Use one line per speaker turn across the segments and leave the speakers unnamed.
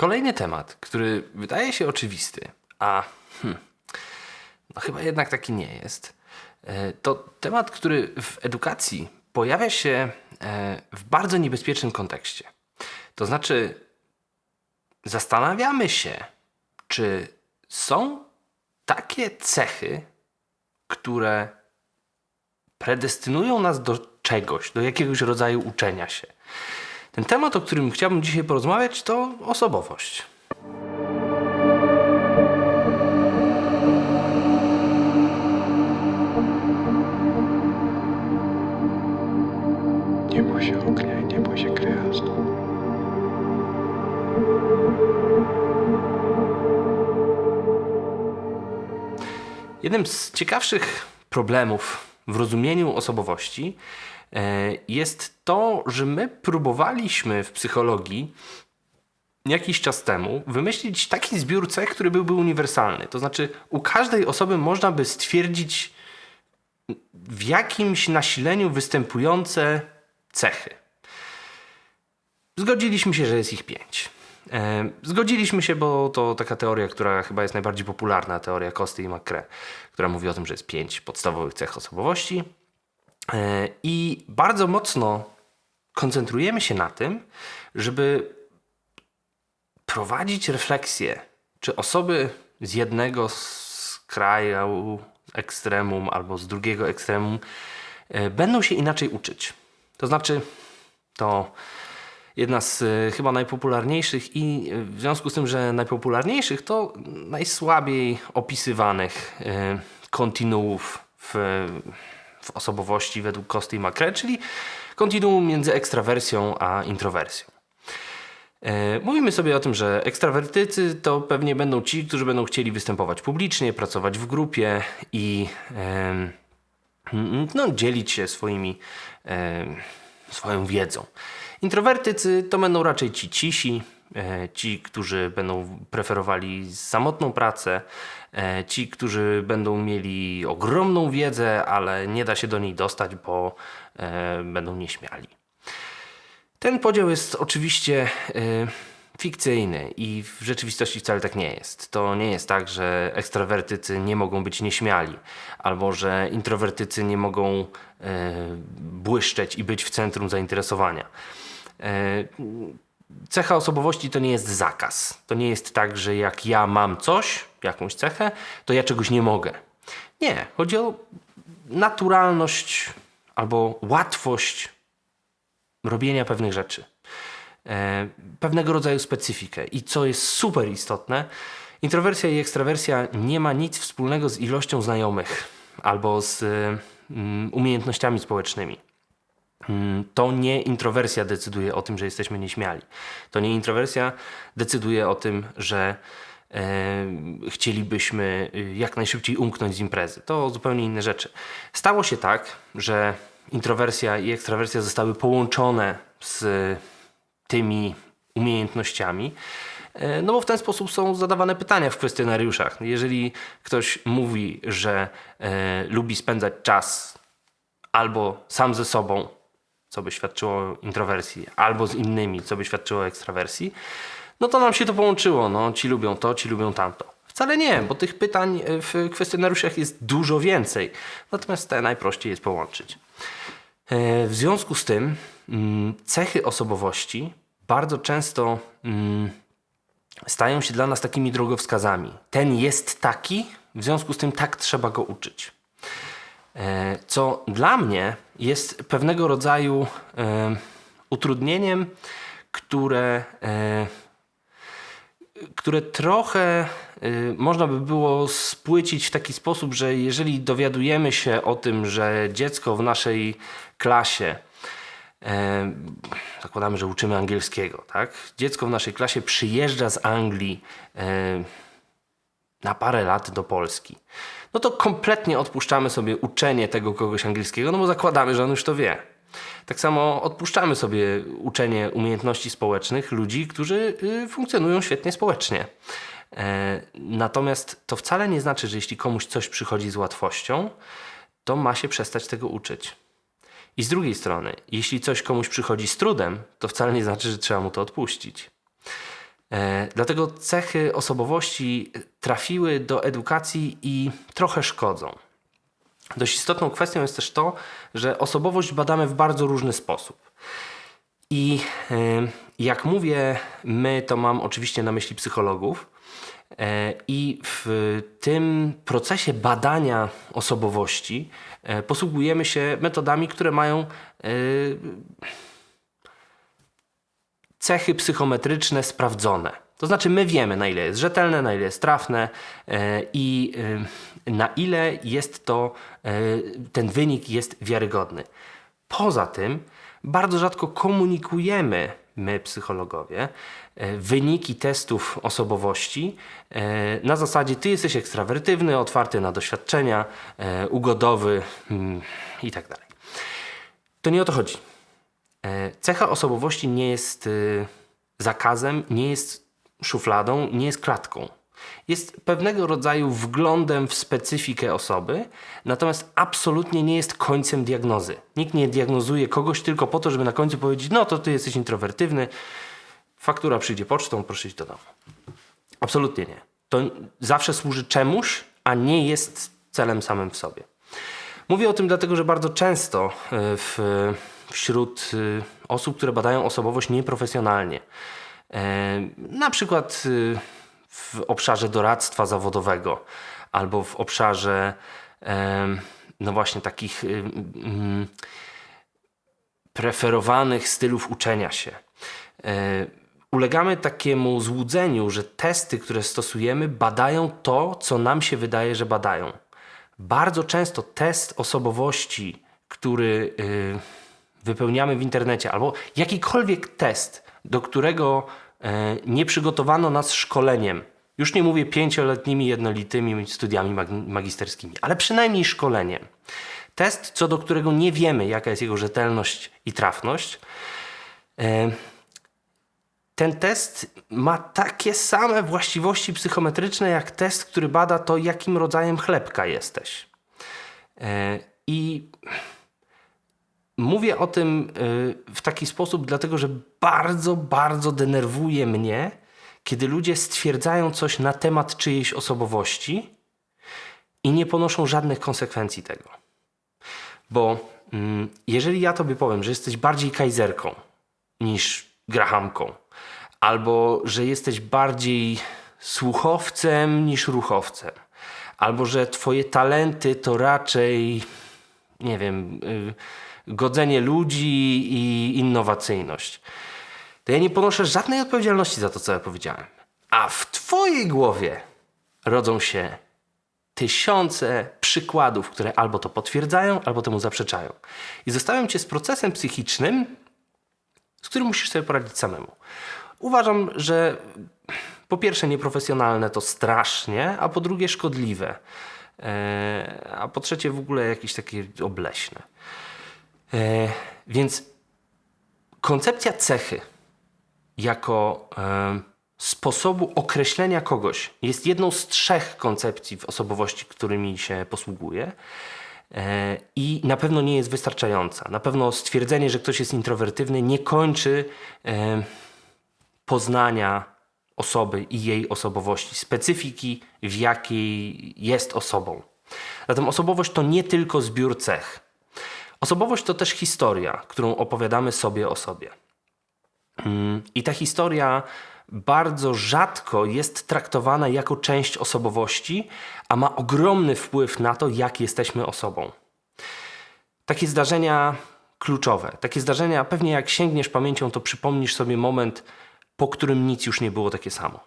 Kolejny temat, który wydaje się oczywisty, a hmm, no chyba jednak taki nie jest, e, to temat, który w edukacji pojawia się e, w bardzo niebezpiecznym kontekście. To znaczy, zastanawiamy się, czy są takie cechy, które predestynują nas do czegoś, do jakiegoś rodzaju uczenia się. Ten temat, o którym chciałbym dzisiaj porozmawiać, to osobowość.
Nie bój się ognia i nie bój się gwiazd.
Jednym z ciekawszych problemów w rozumieniu osobowości jest to, że my próbowaliśmy w psychologii jakiś czas temu wymyślić taki zbiór cech, który byłby uniwersalny. To znaczy, u każdej osoby można by stwierdzić w jakimś nasileniu występujące cechy. Zgodziliśmy się, że jest ich pięć. E, Zgodziliśmy się, bo to taka teoria, która chyba jest najbardziej popularna, teoria Kosty i McCrae, która mówi o tym, że jest pięć podstawowych cech osobowości. E, I bardzo mocno koncentrujemy się na tym, żeby prowadzić refleksję, czy osoby z jednego z kraju ekstremum albo z drugiego ekstremum e, będą się inaczej uczyć. To znaczy, to jedna z e, chyba najpopularniejszych i w związku z tym, że najpopularniejszych, to najsłabiej opisywanych kontinuów w, w osobowości według Kosty i McCrae, czyli kontinuum między ekstrawersją a introwersją. E, Mówimy sobie o tym, że ekstrawertycy to pewnie będą ci, którzy będą chcieli występować publicznie, pracować w grupie i no, dzielić się swoimi, swoją wiedzą. Introwertycy to będą raczej ci cisi, ci, którzy będą preferowali samotną pracę, e, ci, którzy będą mieli ogromną wiedzę, ale nie da się do niej dostać, bo e, będą nieśmiali. Ten podział jest oczywiście fikcyjny i w rzeczywistości wcale tak nie jest. To nie jest tak, że ekstrawertycy nie mogą być nieśmiali, albo że introwertycy nie mogą błyszczeć i być w centrum zainteresowania. Y, cecha osobowości to nie jest zakaz. To nie jest tak, że jak ja mam coś, jakąś cechę, to ja czegoś nie mogę. Nie, chodzi o naturalność albo łatwość robienia pewnych rzeczy. E, pewnego rodzaju specyfikę. I co jest super istotne, introwersja i ekstrawersja nie ma nic wspólnego z ilością znajomych albo z mm, umiejętnościami społecznymi. Mm, To nie introwersja decyduje o tym, że jesteśmy nieśmiali. To nie introwersja decyduje o tym, że e, chcielibyśmy y, jak najszybciej umknąć z imprezy. To zupełnie inne rzeczy. Stało się tak, że introwersja i ekstrawersja zostały połączone z tymi umiejętnościami. e, No bo w ten sposób są zadawane pytania w kwestionariuszach. Jeżeli ktoś mówi, że e, lubi spędzać czas albo sam ze sobą, co by świadczyło o introwersji, albo z innymi, co by świadczyło o ekstrawersji, no to nam się to połączyło. No, ci lubią to, ci lubią tamto. Wcale nie, bo tych pytań e, w kwestionariuszach jest dużo więcej. Natomiast te najprościej jest połączyć. E, W związku z tym mm, cechy osobowości bardzo często mm, stają się dla nas takimi drogowskazami. Ten jest taki, w związku z tym tak trzeba go uczyć. E, Co dla mnie jest pewnego rodzaju e, utrudnieniem, które, e, które trochę y, można by było spłycić w taki sposób, że jeżeli dowiadujemy się o tym, że dziecko w naszej klasie e, zakładamy, że uczymy angielskiego, tak? Dziecko w naszej klasie przyjeżdża z Anglii e, na parę lat do Polski. No to kompletnie odpuszczamy sobie uczenie tego kogoś angielskiego, no bo zakładamy, że on już to wie. Tak samo odpuszczamy sobie uczenie umiejętności społecznych ludzi, którzy y, funkcjonują świetnie społecznie. E, Natomiast to wcale nie znaczy, że jeśli komuś coś przychodzi z łatwością, to ma się przestać tego uczyć. I z drugiej strony, jeśli coś komuś przychodzi z trudem, to wcale nie znaczy, że trzeba mu to odpuścić. E, Dlatego cechy osobowości trafiły do edukacji i trochę szkodzą. Dość istotną kwestią jest też to, że osobowość badamy w bardzo różny sposób. I y, jak mówię my, to mam oczywiście na myśli psychologów. E, I w tym procesie badania osobowości e, posługujemy się metodami, które mają e, cechy psychometryczne sprawdzone. To znaczy, my wiemy, na ile jest rzetelne, na ile jest trafne e, i e, na ile jest to, e, ten wynik jest wiarygodny. Poza tym, bardzo rzadko komunikujemy, my psychologowie, wyniki testów osobowości na zasadzie ty jesteś ekstrawertywny, otwarty na doświadczenia, ugodowy mm, i tak dalej. To nie o to chodzi. E, Cecha osobowości nie jest y, zakazem, nie jest szufladą, nie jest klatką. Jest pewnego rodzaju wglądem w specyfikę osoby, natomiast absolutnie nie jest końcem diagnozy. Nikt nie diagnozuje kogoś tylko po to, żeby na końcu powiedzieć: No to ty jesteś introwertywny, faktura przyjdzie pocztą, proszę iść do domu. Absolutnie nie. To zawsze służy czemuś, a nie jest celem samym w sobie. Mówię o tym dlatego, że bardzo często y, w, wśród y, osób, które badają osobowość nieprofesjonalnie, e, na przykład y, w obszarze doradztwa zawodowego albo w obszarze em, no właśnie takich y, mm, preferowanych stylów uczenia się. E, Ulegamy takiemu złudzeniu, że testy, które stosujemy, badają to, co nam się wydaje, że badają. Bardzo często test osobowości, który wypełniamy w internecie, albo jakikolwiek test, do którego e, nie przygotowano nas szkoleniem, już nie mówię pięcioletnimi jednolitymi studiami mag- magisterskimi, ale przynajmniej szkoleniem. Test, co do którego nie wiemy, jaka jest jego rzetelność i trafność. E, ten test ma takie same właściwości psychometryczne jak test, który bada to, jakim rodzajem chlebka jesteś. E, I mówię o tym e, w taki sposób, dlatego że bardzo, bardzo denerwuje mnie, kiedy ludzie stwierdzają coś na temat czyjejś osobowości i nie ponoszą żadnych konsekwencji tego. Bo mm, jeżeli ja tobie powiem, że jesteś bardziej kajzerką niż grahamką, albo że jesteś bardziej słuchowcem niż ruchowcem, albo że twoje talenty to raczej, nie wiem, y, godzenie ludzi i innowacyjność, to ja nie ponoszę żadnej odpowiedzialności za to, co ja powiedziałem. A w twojej głowie rodzą się tysiące przykładów, które albo to potwierdzają, albo temu zaprzeczają. I zostawiam cię z procesem psychicznym, z którym musisz sobie poradzić samemu. Uważam, że po pierwsze nieprofesjonalne to strasznie, a po drugie szkodliwe. E, a po trzecie w ogóle jakieś takie obleśne. E, więc koncepcja cechy jako e, sposobu określenia kogoś jest jedną z trzech koncepcji w osobowości, którymi się posługuje. I na pewno nie jest wystarczająca. Na pewno stwierdzenie, że ktoś jest introwertywny, nie kończy e, poznania osoby i jej osobowości, specyfiki, w jakiej jest osobą. Zatem osobowość to nie tylko zbiór cech. Osobowość to też historia, którą opowiadamy sobie o sobie. Mm, I ta historia bardzo rzadko jest traktowana jako część osobowości, a ma ogromny wpływ na to, jak jesteśmy osobą. Takie zdarzenia kluczowe, takie zdarzenia, pewnie jak sięgniesz pamięcią, to przypomnisz sobie moment, po którym nic już nie było takie samo.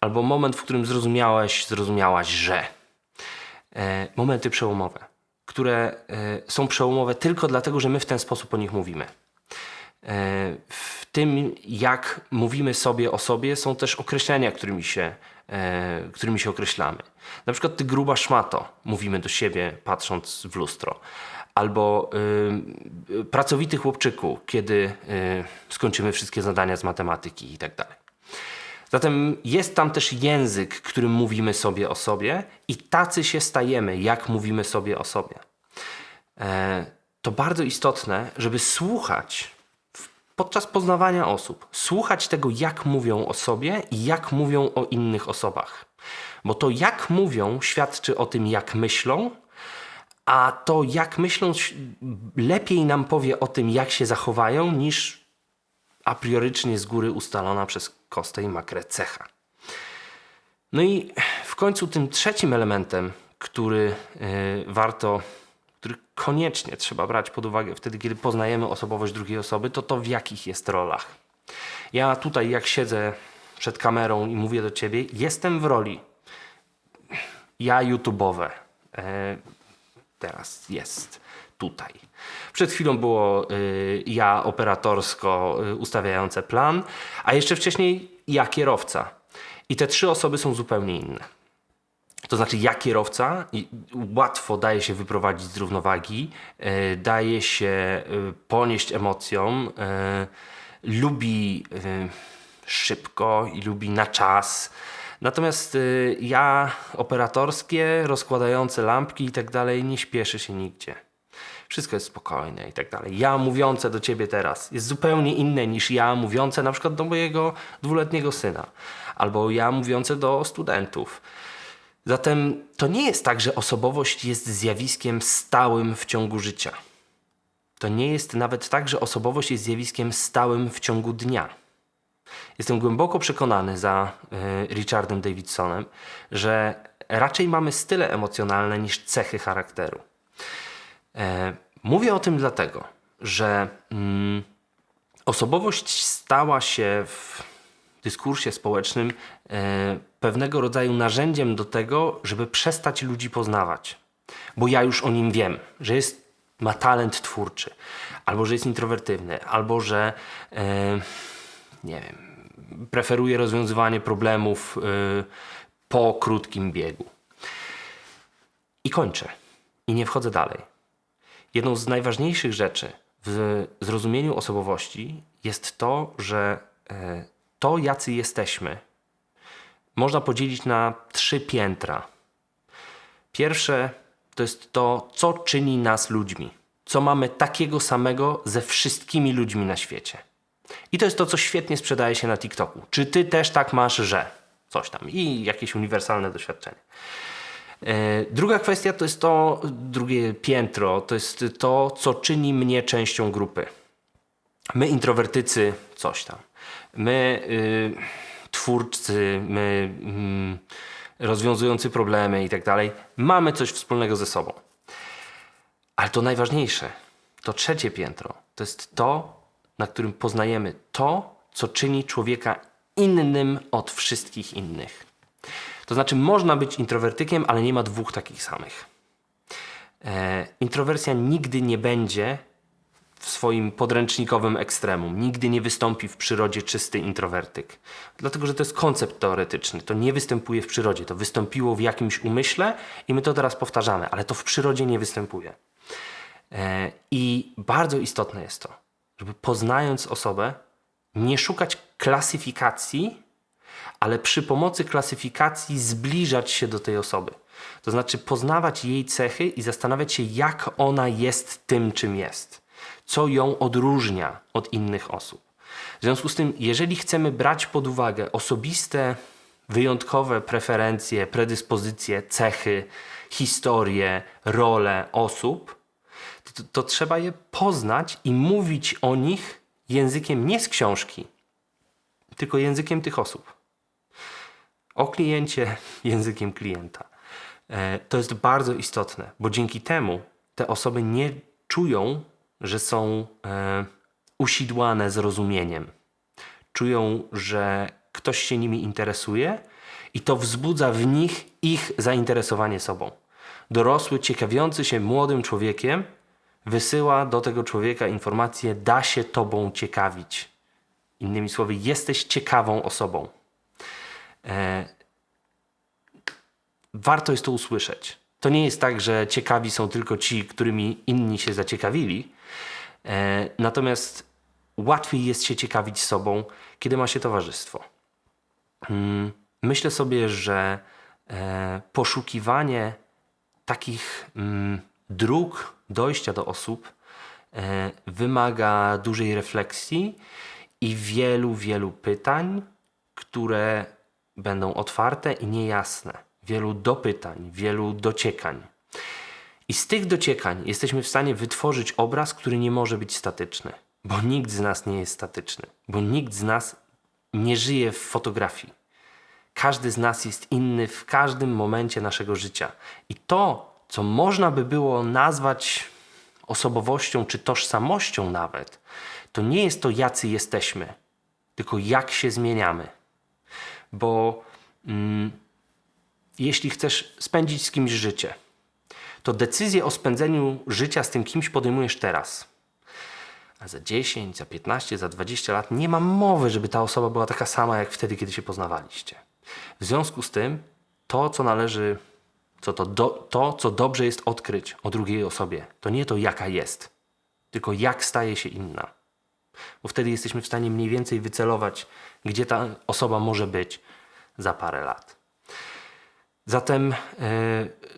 Albo moment, w którym zrozumiałeś, zrozumiałaś, że. E, momenty przełomowe, które e, są przełomowe tylko dlatego, że my w ten sposób o nich mówimy. E, w tym, jak mówimy sobie o sobie, są też określenia, którymi się, e, którymi się określamy. Na przykład ty gruba szmato, mówimy do siebie patrząc w lustro. Albo pracowity chłopczyku, kiedy skończymy wszystkie zadania z matematyki i tak dalej. Zatem jest tam też język, którym mówimy sobie o sobie i tacy się stajemy, jak mówimy sobie o sobie. E, to bardzo istotne, żeby słuchać podczas poznawania osób słuchać tego, jak mówią o sobie i jak mówią o innych osobach. Bo to, jak mówią, świadczy o tym, jak myślą, a to, jak myślą, lepiej nam powie o tym, jak się zachowają, niż a priorycznie z góry ustalona przez Kostę i Makrę cecha. No i w końcu tym trzecim elementem, który y, warto, który koniecznie trzeba brać pod uwagę wtedy, kiedy poznajemy osobowość drugiej osoby, to to w jakich jest rolach. Ja tutaj, jak siedzę przed kamerą i mówię do ciebie, jestem w roli ja YouTube'owe. E, teraz jest tutaj. Przed chwilą było y, ja operatorsko y, ustawiające plan, a jeszcze wcześniej ja kierowca. I te trzy osoby są zupełnie inne. To znaczy, ja kierowca łatwo daje się wyprowadzić z równowagi, y, daje się y, ponieść emocjom, y, lubi y, szybko i lubi na czas. Natomiast y, ja operatorskie, rozkładające lampki i tak dalej, nie śpieszy się nigdzie. Wszystko jest spokojne i tak dalej. Ja mówiące do ciebie teraz jest zupełnie inne niż ja mówiące na przykład do mojego dwuletniego syna. Albo ja mówiące do studentów. Zatem to nie jest tak, że osobowość jest zjawiskiem stałym w ciągu życia. To nie jest nawet tak, że osobowość jest zjawiskiem stałym w ciągu dnia. Jestem głęboko przekonany za y, Richardem Davidsonem, że raczej mamy style emocjonalne niż cechy charakteru. E, mówię o tym dlatego, że mm, osobowość stała się w dyskursie społecznym e, pewnego rodzaju narzędziem do tego, żeby przestać ludzi poznawać. Bo ja już o nim wiem, że jest, ma talent twórczy, albo że jest introwertywny, albo że e, nie wiem, preferuje rozwiązywanie problemów e, po krótkim biegu. I kończę. I nie wchodzę dalej. Jedną z najważniejszych rzeczy w zrozumieniu osobowości jest to, że e, to, jacy jesteśmy, można podzielić na trzy piętra. Pierwsze to jest to, co czyni nas ludźmi. Co mamy takiego samego ze wszystkimi ludźmi na świecie. I to jest to, co świetnie sprzedaje się na TikToku. Czy ty też tak masz, że coś tam i jakieś uniwersalne doświadczenie. E, Druga kwestia to jest to, drugie piętro, to jest to, co czyni mnie częścią grupy. My introwertycy, coś tam. My y, twórcy, my mm, rozwiązujący problemy i tak dalej, mamy coś wspólnego ze sobą. Ale to najważniejsze, to trzecie piętro, to jest to, na którym poznajemy to, co czyni człowieka innym od wszystkich innych. To znaczy, można być introwertykiem, ale nie ma dwóch takich samych. E, introwersja nigdy nie będzie w swoim podręcznikowym ekstremum. Nigdy nie wystąpi w przyrodzie czysty introwertyk. Dlatego, że to jest koncept teoretyczny. To nie występuje w przyrodzie. To wystąpiło w jakimś umyśle i my to teraz powtarzamy, ale to w przyrodzie nie występuje. E, I bardzo istotne jest to, żeby poznając osobę, nie szukać klasyfikacji, ale przy pomocy klasyfikacji zbliżać się do tej osoby. To znaczy poznawać jej cechy i zastanawiać się, jak ona jest tym, czym jest. Co ją odróżnia od innych osób. W związku z tym, jeżeli chcemy brać pod uwagę osobiste, wyjątkowe preferencje, predyspozycje, cechy, historie, role osób, to, to trzeba je poznać i mówić o nich językiem nie z książki, tylko językiem tych osób. O kliencie językiem klienta. E, To jest bardzo istotne, bo dzięki temu te osoby nie czują, że są e, usidłane zrozumieniem. Czują, że ktoś się nimi interesuje i to wzbudza w nich ich zainteresowanie sobą. Dorosły, ciekawiący się młodym człowiekiem, wysyła do tego człowieka informację: da się tobą ciekawić. Innymi słowy, jesteś ciekawą osobą. E, warto jest to usłyszeć. To nie jest tak, że ciekawi są tylko ci, którymi inni się zaciekawili. E, natomiast łatwiej jest się ciekawić sobą, kiedy ma się towarzystwo. Mm, Myślę sobie, że e, poszukiwanie takich mm, dróg dojścia do osób wymaga dużej refleksji i wielu, wielu pytań, które będą otwarte i niejasne. Wielu dopytań, wielu dociekań. I z tych dociekań jesteśmy w stanie wytworzyć obraz, który nie może być statyczny, bo nikt z nas nie jest statyczny, bo nikt z nas nie żyje w fotografii. Każdy z nas jest inny w każdym momencie naszego życia. I to, co można by było nazwać osobowością czy tożsamością nawet, to nie jest to, jacy jesteśmy, tylko jak się zmieniamy. Bo mm, jeśli chcesz spędzić z kimś życie, to decyzję o spędzeniu życia z tym kimś podejmujesz teraz. A za 10, za 15, za 20 lat nie ma mowy, żeby ta osoba była taka sama jak wtedy, kiedy się poznawaliście. W związku z tym, to, co należy, co to, do, to, co dobrze jest odkryć o drugiej osobie, to nie to, jaka jest, tylko jak staje się inna. Bo wtedy jesteśmy w stanie mniej więcej wycelować, gdzie ta osoba może być za parę lat. Zatem e,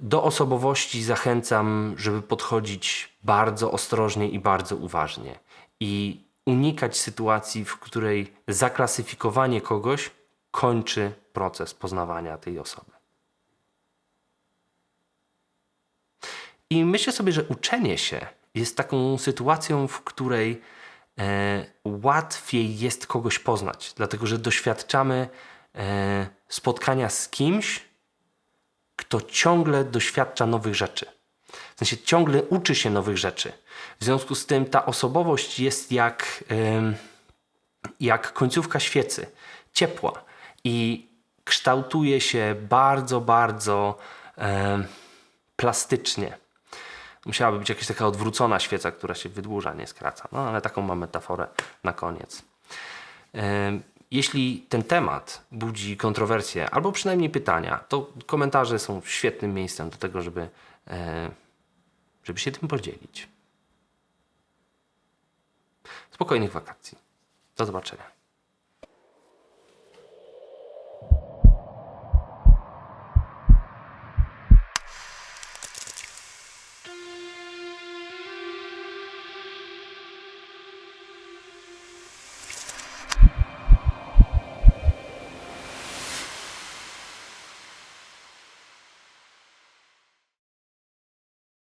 do osobowości zachęcam, żeby podchodzić bardzo ostrożnie i bardzo uważnie i unikać sytuacji, w której zaklasyfikowanie kogoś kończy proces poznawania tej osoby. I myślę sobie, że uczenie się jest taką sytuacją, w której łatwiej jest kogoś poznać, dlatego że doświadczamy e, spotkania z kimś, kto ciągle doświadcza nowych rzeczy. W sensie ciągle uczy się nowych rzeczy. W związku z tym ta osobowość jest jak, jak końcówka świecy, ciepła i kształtuje się bardzo, bardzo plastycznie. Musiałaby być jakaś taka odwrócona świeca, która się wydłuża, nie skraca. No ale taką mam metaforę na koniec. Jeśli ten temat budzi kontrowersje albo przynajmniej pytania, to komentarze są świetnym miejscem do tego, żeby, e, żeby się tym podzielić. Spokojnych wakacji. Do zobaczenia.